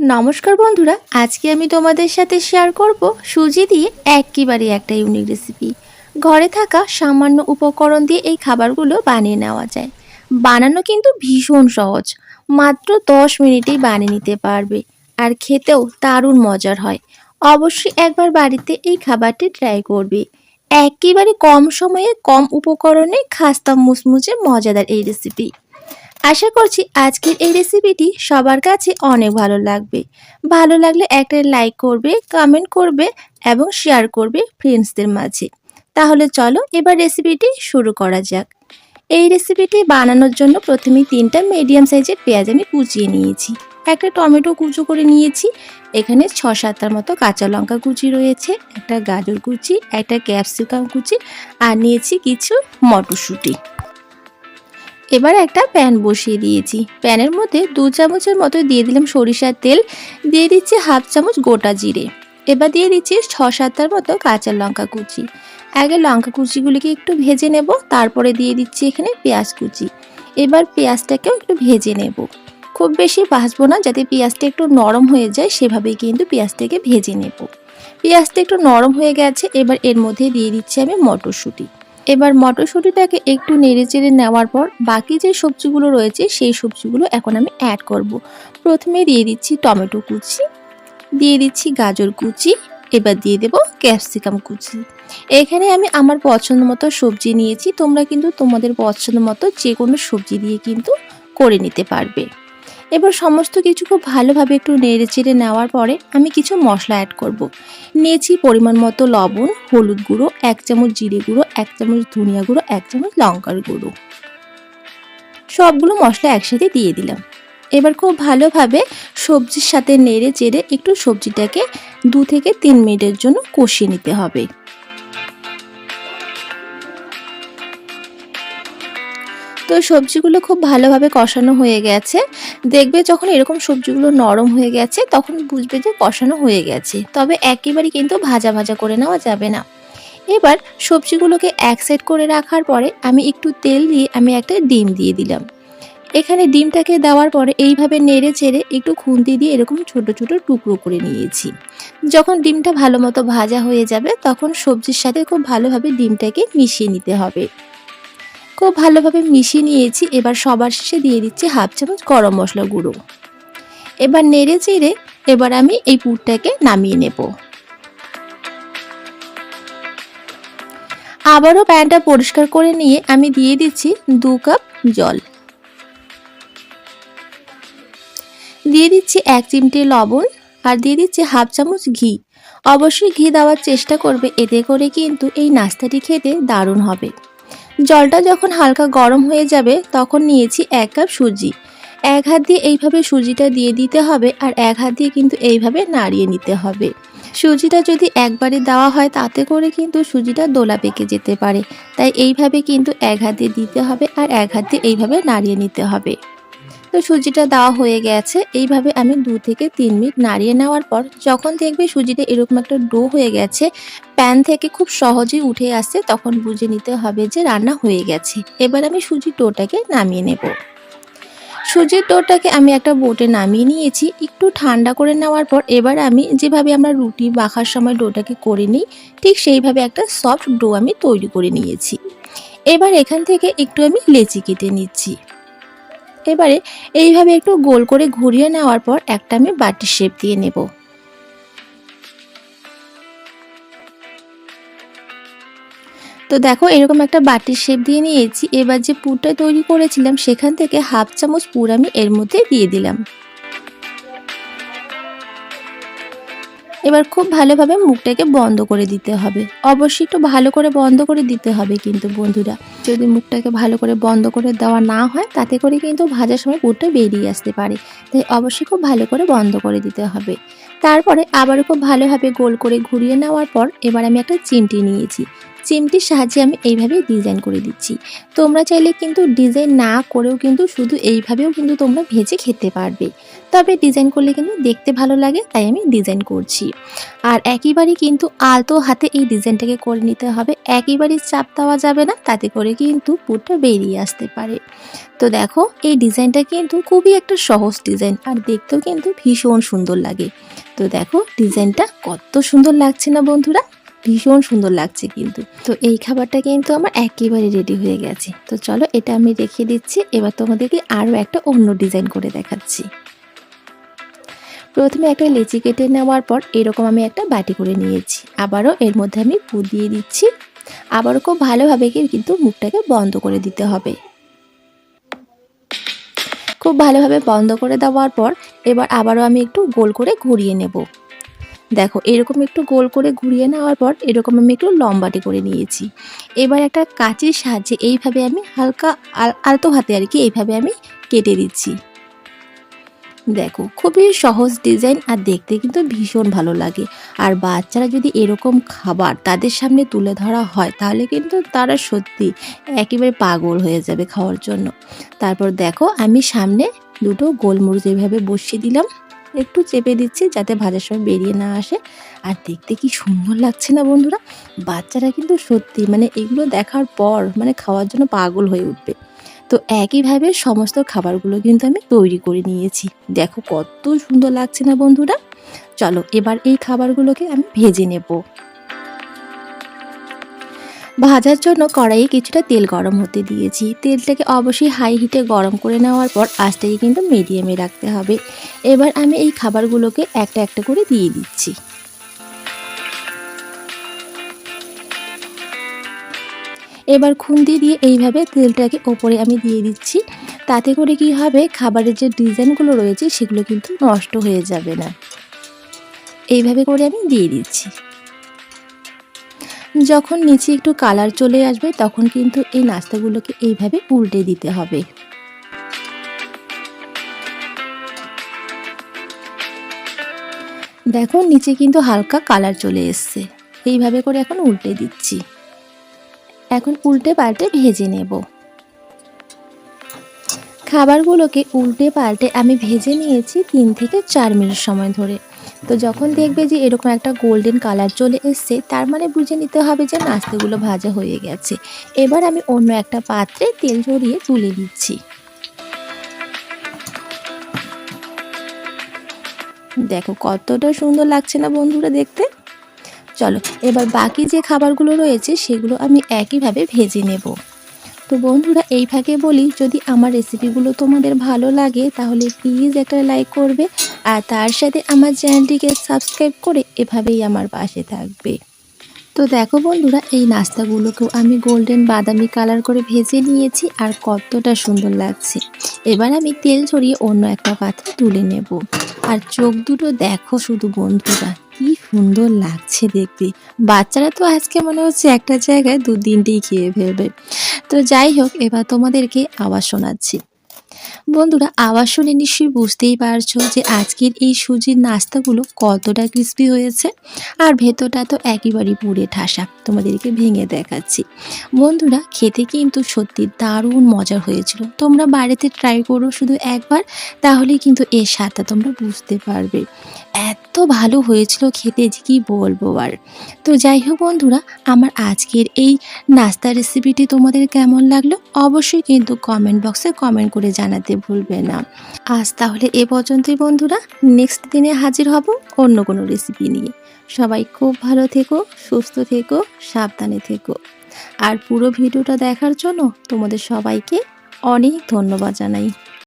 নমস্কার বন্ধুরা, আজকে আমি তোমাদের সাথে শেয়ার করব সুজি দিয়ে একেবারে একটা ইউনিক রেসিপি ঘরে থাকা সামান্য উপকরণ দিয়ে এই খাবারগুলো বানিয়ে নেওয়া যায়। বানানো কিন্তু ভীষণ সহজ, মাত্র দশ মিনিটেই বানিয়ে নিতে পারবে আর খেতেও দারুণ মজার হয়। অবশ্যই একবার বাড়িতে এই খাবারটি ট্রাই করবে। একেবারে কম সময়ে কম উপকরণে খাস্তা মুচমুচে মজাদার এই রেসিপি আশা করছি আজকের এই রেসিপিটি সবার কাছে অনেক ভালো লাগবে। ভালো লাগলে একটা লাইক করবে কমেন্ট করবে এবং শেয়ার করবে ফ্রেন্ডসদের মাঝে। তাহলে চলো এবার রেসিপিটি শুরু করা যাক। এই রেসিপিটি বানানোর জন্য প্রথমে তিনটা মিডিয়াম সাইজের পেঁয়াজ আমি কুচিয়ে নিয়েছি। একটা টমেটো কুচো করে নিয়েছি। এখানে ছ সাতটার মতো কাঁচা লঙ্কা কুচি রয়েছে, একটা গাজর কুচি, একটা ক্যাপসিকাম কুচি আর নিয়েছি কিছু মটরশুঁটি। এবার একটা প্যান বসিয়ে দিয়েছি। প্যানের মধ্যে দু চামচের মতো দিয়ে দিলাম সরিষার তেল। দিয়ে দিচ্ছি হাফ চামচ গোটা জিরে। এবার দিয়ে দিচ্ছি ছ সাতটার মতো কাঁচা লঙ্কা কুচি। আগে লঙ্কা কুচিগুলিকে একটু ভেজে নেব, তারপরে দিয়ে দিচ্ছি এখানে পেঁয়াজ কুচি। এবার পেঁয়াজটাকেও একটু ভেজে নেব। খুব বেশি ভাজবো না, যাতে পেঁয়াজটা একটু নরম হয়ে যায়, সেভাবেই কিন্তু পেঁয়াজটাকে ভেজে নেব। পেঁয়াজটা একটু নরম হয়ে গেছে, এবার এর মধ্যে দিয়ে দিচ্ছি আমি মটরশুঁটি। এবার মটরশুঁটিটাকে একটু নেড়ে চেড়ে নেওয়ার পর বাকি যে সবজিগুলো রয়েছে, সেই সবজিগুলো এখন আমি অ্যাড করব। প্রথমে দিয়ে দিচ্ছি টমেটো কুচি, দিয়ে দিচ্ছি গাজর কুচি, এবার দিয়ে দেব ক্যাপসিকাম কুচি এখানে আমি আমার পছন্দ মতো সবজি নিয়েছি, তোমরা কিন্তু তোমাদের পছন্দ মতো যে কোনো সবজি দিয়ে কিন্তু করে নিতে পারবে এবার সমস্ত কিছু খুব ভালোভাবে একটু নেড়ে চেড়ে নেওয়ার পরে আমি কিছু মশলা অ্যাড করব। নিয়েছি পরিমাণ মতো লবণ, হলুদ গুঁড়ো, এক চামচ জিরে গুঁড়ো, এক চামচ ধনিয়া গুঁড়ো, এক চামচ লঙ্কার গুঁড়ো। সবগুলো মশলা একসাথে দিয়ে দিলাম। এবার খুব ভালোভাবে সবজির সাথে নেড়ে চেড়ে একটু সবজিটাকে দু থেকে তিন মিনিটের জন্য কষিয়ে নিতে হবে। তো সবজিগুলো খুব ভালোভাবে কষানো হয়ে গেছে। দেখবে যখন এরকম সবজিগুলো নরম হয়ে গেছে, তখন বুঝবে যে কষানো হয়ে গেছে। তবে একেবারে কিন্তু ভাজা ভাজা করে নেওয়া যাবে না। এবার সবজিগুলোকে এক সাইড করে রাখার পরে আমি একটু তেল দিয়ে আমি একটা ডিম দিয়ে দিলাম। এখানে ডিমটাকে দেওয়ার পরে এইভাবে নেড়ে চেড়ে একটু খুন্তি দিয়ে এরকম ছোট ছোট টুকরো করে নিয়েছি। যখন ডিমটা ভালো মতো ভাজা হয়ে যাবে, তখন সবজির সাথে খুব ভালোভাবে ডিমটাকে মিশিয়ে নিতে হবে। খুব ভালোভাবে মিশিয়ে নিয়েছি। এবার সবার শেষে দিয়ে দিচ্ছি হাফ চামচ গরম মশলা গুঁড়ো। এবার নেড়ে চেড়ে এবার আমি এই পুরটাকে নামিয়ে নেব। আবারও প্যানটা পরিষ্কার করে নিয়ে আমি দিয়ে দিচ্ছি দু কাপ জল। দিয়ে দিচ্ছি এক চিমটে লবণ আর দিয়ে দিচ্ছি হাফ চামচ ঘি। অবশ্যই ঘি দেওয়ার চেষ্টা করবে, এতে করে কিন্তু এই নাস্তাটি খেতে দারুণ হবে। জলটা যখন হালকা গরম হয়ে যাবে, তখন নিয়েছি এক কাপ সুজি। এক হাত দিয়ে এইভাবে সুজিটা দিয়ে দিতে হবে আর এক হাত দিয়ে কিন্তু এইভাবে নাড়িয়ে নিতে হবে। সুজিটা যদি একবারে দেওয়া হয়, তাতে করে কিন্তু সুজিটা দোলা পেকে যেতে পারে। তাই এইভাবে কিন্তু এক হাত দিয়ে দিতে হবে আর এক হাত দিয়ে এইভাবে নাড়িয়ে নিতে হবে। তো সুজিটা দেওয়া হয়ে গেছে। এইভাবে আমি দু থেকে তিন মিনিট নাড়িয়ে নেওয়ার পর যখন দেখবে সুজিটা এরকম একটা ডো হয়ে গেছে, প্যান থেকে খুব সহজেই উঠে আসছে, তখন বুঝে নিতে হবে যে রান্না হয়ে গেছে। এবার আমি সুজির ডোটাকে নামিয়ে নেব। সুজির ডোটাকে আমি একটা বোটে নামিয়ে নিয়েছি। একটু ঠান্ডা করে নেওয়ার পর এবার আমি যেভাবে আমরা রুটি মাখার সময় ডোটাকে করে নিই, ঠিক সেইভাবে একটা সফট ডো আমি তৈরি করে নিয়েছি। এবার এখান থেকে একটু আমি লেচি কেটে নিচ্ছি। এবারে এইভাবে একটু গোল করে ঘুরিয়ে নেওয়ার পর একটা আমি বাটির শেপ দিয়ে নেব। তো দেখো, এরকম একটা বাটির শেপ দিয়ে নিয়েছি। এবার যে পুরটা তৈরি করেছিলাম, সেখান থেকে হাফ চামচ পুর আমি এর মধ্যে দিয়ে দিলাম। এবার খুব ভালোভাবে মুখটাকে বন্ধ করে দিতে হবে। অবশ্যই একটু ভালো করে বন্ধ করে দিতে হবে কিন্তু বন্ধুরা। যদি মুখটাকে ভালো করে বন্ধ করে দেওয়া না হয়, তাতে করে কিন্তু ভাজার সময় পুরটা বেরিয়ে আসতে পারে। তাই অবশ্যই খুব ভালো করে বন্ধ করে দিতে হবে। তারপরে আবারও খুব ভালোভাবে গোল করে ঘুরিয়ে নেওয়ার পর এবার আমি একটা চিমটি নিয়েছি। চিমটির সাহায্যে আমি এইভাবে ডিজাইন করে দিচ্ছি। তোমরা চাইলে কিন্তু ডিজাইন না করেও কিন্তু শুধু এইভাবেও কিন্তু তোমরা ভেজে খেতে পারবে। তবে ডিজাইন করলে কিন্তু দেখতে ভালো লাগে, তাই আমি ডিজাইন করছি। আর একইবারই কিন্তু আলতো হাতে এই ডিজাইনটাকে করে নিতে হবে একইবারই চাপ দেওয়া যাবে না, তাতে করে কিন্তু পুরটা বেরিয়ে আসতে পারে। তো দেখো, এই ডিজাইনটা কিন্তু খুবই একটা সহজ ডিজাইন আর দেখতেও কিন্তু ভীষণ সুন্দর লাগে। তো দেখো ডিজাইনটা কত সুন্দর লাগছে না বন্ধুরা? ভীষণ সুন্দর লাগছে কিন্তু। তো এই খাবারটা কিন্তু আমার একেবারে রেডি হয়ে গেছে। তো চলো এটা আমি রেখে দিচ্ছি। এবার তোমাদেরকে আরও একটা অন্য ডিজাইন করে দেখাচ্ছি। প্রথমে একটা লেচি কেটে নেওয়ার পর এরকম আমি একটা বাটি করে নিয়েছি। আবারও এর মধ্যে আমি পু দিয়ে দিচ্ছি। আবারও খুব ভালোভাবে কিন্তু মুখটাকে বন্ধ করে দিতে হবে। খুব ভালোভাবে বন্ধ করে দেওয়ার পর এবার আবারও আমি একটু গোল করে ঘুরিয়ে নেব। দেখো, এরকম একটু গোল করে ঘুরিয়ে নেওয়ার পর এরকম আমি একটু লম্বাটি করে নিয়েছি। এবার একটা কাঁচির সাহায্যে এইভাবে আমি হালকা আল- আলতো হাতে আর কি এইভাবে আমি কেটে দিচ্ছি। দেখো, খুবই সহজ ডিজাইন আর দেখতে কিন্তু ভীষণ ভালো লাগে। আর বাচ্চারা যদি এরকম খাবার তাদের সামনে তুলে ধরা হয়, তাহলে কিন্তু তারা সত্যি একেবারে পাগল হয়ে যাবে খাওয়ার জন্য। তারপর দেখো, আমি সামনে দুটো গোলমরিচ এইভাবে বসিয়ে দিলাম। একটু চেপে দিচ্ছি যাতে ভাজার সময় বেরিয়ে না আসে। আর দেখতে কি সুন্দর লাগছে না বন্ধুরা? বাচ্চারা কিন্তু সত্যি মানে এগুলো দেখার পর মানে খাওয়ার জন্য পাগল হয়ে উঠবে। তো একইভাবে সমস্ত খাবারগুলো কিন্তু আমি তৈরি করে নিয়েছি। দেখো কত সুন্দর লাগছে না বন্ধুরা? চলো এবার এই খাবারগুলোকে আমি ভেজে নেব। ভাজার জন্য কড়াইয়ে কিছুটা তেল গরম হতে দিয়েছি। তেলটাকে অবশ্যই হাই হিটে গরম করে নেওয়ার পর আঁচটাকে কিন্তু মিডিয়ামে রাখতে হবে। এবার আমি এই খাবারগুলোকে একটা একটা করে দিয়ে দিচ্ছি। এবার খুন্তি দিয়ে এইভাবে তেলটাকে ওপরে আমি দিয়ে দিচ্ছি। তাতে করে কি হবে? খাবারের যে ডিজাইনগুলো রয়েছে সেগুলো কিন্তু নষ্ট হয়ে যাবে না। এইভাবে করে আমি দিয়ে দিচ্ছি। যখন নিচে একটু কালার চলে আসবে, তখন কিন্তু এই নাস্তাগুলোকে এইভাবে উল্টে দিতে হবে। দেখো, নিচে কিন্তু হালকা কালার চলে এসছে। এইভাবে করে এখন উল্টে দিচ্ছি। এখন উল্টে পাল্টে ভেজে নেব। খাবারগুলোকে উল্টে পাল্টে আমি ভেজে নিয়েছি তিন থেকে চার মিনিট সময় ধরে। তো যখন দেখবে যে এরকম একটা গোল্ডেন কালার চলে এসছে, তার মানে বুঝে নিতে হবে যে নাস্তাগুলো ভাজা হয়ে গেছে। এবার আমি অন্য একটা পাত্রে তেল ঝরিয়ে তুলে দিচ্ছি দেখো কতটা সুন্দর লাগছে না বন্ধুরা দেখতে। চলো, এবার বাকি যে খাবারগুলো রয়েছে, সেগুলো আমি একইভাবে ভেজে নেব। তো বন্ধুরা, এই ফাঁকে বলি, যদি আমার রেসিপিগুলো তোমাদের ভালো লাগে, তাহলে প্লিজ একটা লাইক করবে, আর তার সাথে আমার চ্যানেলটিকে সাবস্ক্রাইব করে এভাবেই আমার পাশে থাকবে। তো দেখো বন্ধুরা, এই নাস্তাগুলোকেও আমি গোল্ডেন বাদামি কালার করে ভেজে নিয়েছি, আর কতটা সুন্দর লাগছে। এবার আমি তেল ছড়িয়ে অন্য একটা পাত্রে তুলে নেব। আর চোখ দুটো দেখো শুধু বন্ধুরা। কি সুন্দর লাগছে দেখতে। বাচ্চারা তো আজকে মনে হচ্ছে একটা জায়গায় দু তিনটেই খেয়ে ফেলবে। তো যাই হোক, এবার তোমাদেরকে আওয়াজ শোনাচ্ছি। বন্ধুরা, আওয়াজ শুনে নিশ্চয়ই বুঝতেই পারছ যে আজকের এই সুজির নাস্তাগুলো কতটা ক্রিস্পি হয়েছে। আর ভেতরটা তো একেবারেই পুড়ে ঠাসা। তোমাদেরকে ভেঙে দেখাচ্ছি। বন্ধুরা, খেতে কিন্তু সত্যি দারুণ মজার হয়েছিল। তোমরা বাড়িতে ট্রাই করো শুধু একবার তাহলে কিন্তু এর স্বাদটা তোমরা বুঝতে পারবে। এত ভালো হয়েছিল খেতে, যে কি বলব আর। তো যাই হোক বন্ধুরা, আমার আজকের এই নাস্তা রেসিপিটি তোমাদের কেমন লাগল অবশ্যই কিন্তু কমেন্ট বক্সে কমেন্ট করে জানাতে ভুলবে না। আজ তাহলে এ পর্যন্তই বন্ধুরা নেক্সট দিনে হাজির হব অন্য কোনো রেসিপি নিয়ে। সবাই খুব ভালো থেকো, সুস্থ থেকো, সাবধানে থেকো। আর পুরো ভিডিওটা দেখার জন্য তোমাদের সবাইকে অনেক ধন্যবাদ জানাই।